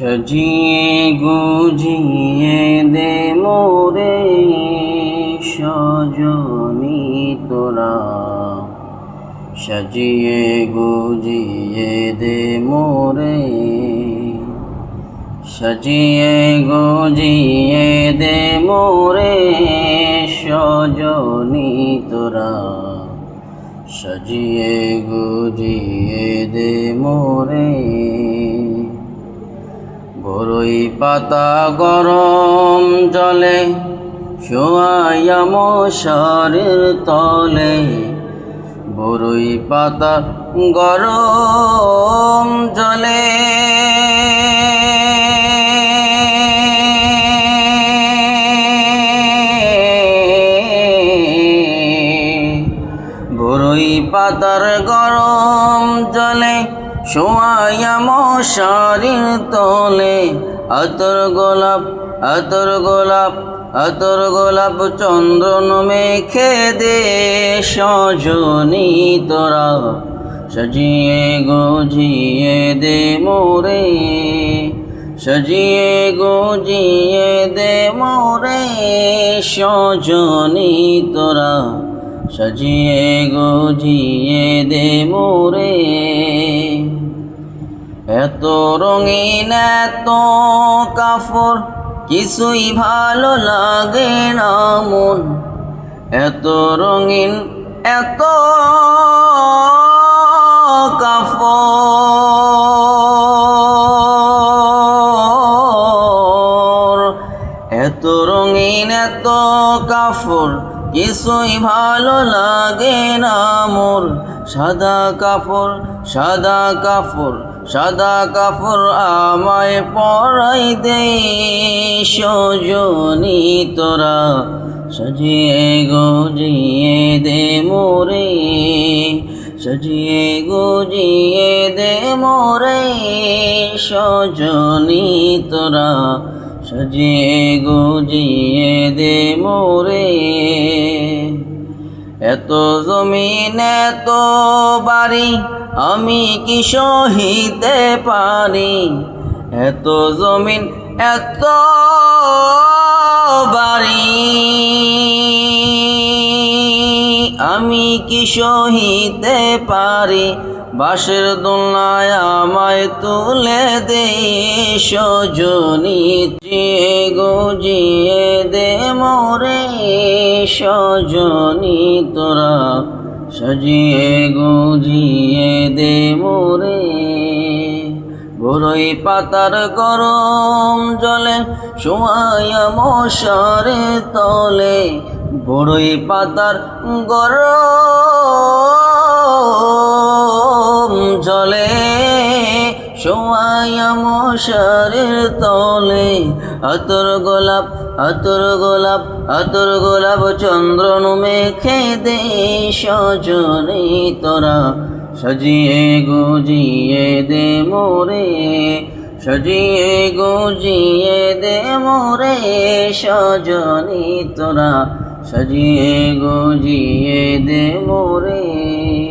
সাজিয়ে গুজিয়ে দে মোরে সজনি তোরা। সাজিয়ে গুজিয়ে দে মোরে। সাজিয়ে গুজিয়ে দে মোরে সজনি তোরা। সাজিয়ে গুজিয়ে দে মোরে পাতা গরম জলে, শোয়াইয়া মশারের তলে। বড়ই পাতা গরম জলে। বড়ই পাতার গরম জলে, শোয়াইয়া মশারির তলে। আতর গোলাপ আতর গোলাপ আতর গোলাপ চন্দ্রন মেখে দে সজনি তোরা। সজিয়ে গজিয়ে দে মোরে, সজিয়ে গজিয়ে দে মোরে সজনি তোরা। সজিয়ে গজিয়ে দে মোরে। এত রঙিন, এত কাফর, কিছুই ভালো লাগে না মন। এত রঙিন, এত কাফর। এত রঙিন, এত কাফর, কিছুই ভালো লাগে না মোর সাদা কাপড় সাদা কাপড় সাদা কাপড় আমায় পরাই দে সজনি তোরা। সজিয়ে গজিয়ে দে মোরে, সজিয়ে গজিয়ে দে মোরে সজনি তোরা। সজিয়ে গজিয়ে দে মোরে এত জমিন এত বাড়ি, আমি কি সহিতে পারি? এত জমিন, এত বাড়ি, আমি কি সহিতে পারি? বাসের দোলনায় আমায় তুলে দে, সজনি জিয়ে গজিয়ে দে মোরে। সজনি তোরা সাজিয়ে গজিয়ে দে মোরে। বড়ই পাতার গরম জলে শোয়াইয়া মশারে তলে। বড়ই পাতার গরম জলে শোয়াইয়া মশারের তলে। আতর গোলাপ আতর গোলাপ আতর গোলাপ চন্দ্রন মেখে দে সজনে তোরা। সজিয়ে গুজিয়ে দে মোরে, সজিয়ে গুজিয়ে দে মোরে সজনি তোরা। সজিয়ে গুজিয়ে দে মোরে।